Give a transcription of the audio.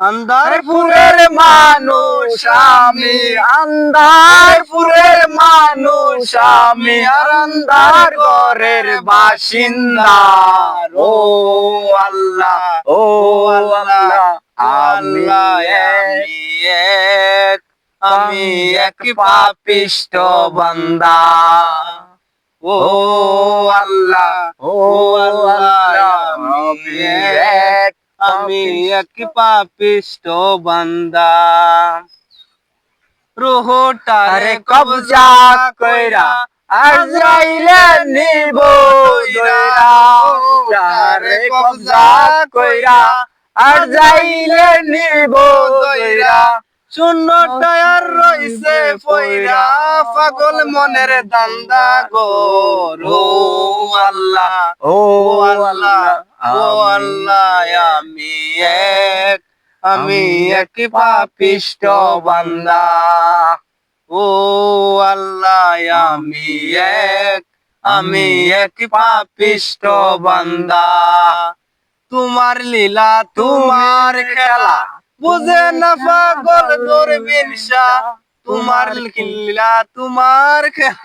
আন্দারপুরের মানুষ, আমি আন্দারপুরের মানুষ, আমি আন্দার ঘরের বাসিন্দা। ও আল্লাহ ও আল্লাহ আল্লাহ এক, আমি এক পাপিষ্ট বান্দা। ও আল্লাহ ও আল্লাহ, আমি এক আমি এক পাপিষ্ট বান্দা। রোহটারে কবজা কইরা আর যাইলে নিব রে কবজা কইরা আর যাইলে নিব দইরা। শূন্য টায়ার রইছে পয়রা পাগল মনের দান্দা গো আল্লাহ ও আল্লাহ। এক, আমি এক পাপিষ্ট বান্দা। ও আল্লাহ, আমি এক আমি এক পাপিষ্ট বান্দা। তোমার লীলা, তোমার খেলা, বুঝে না পাগল দূরবীন শাহ তোমার লীলা, তোমার খেলা।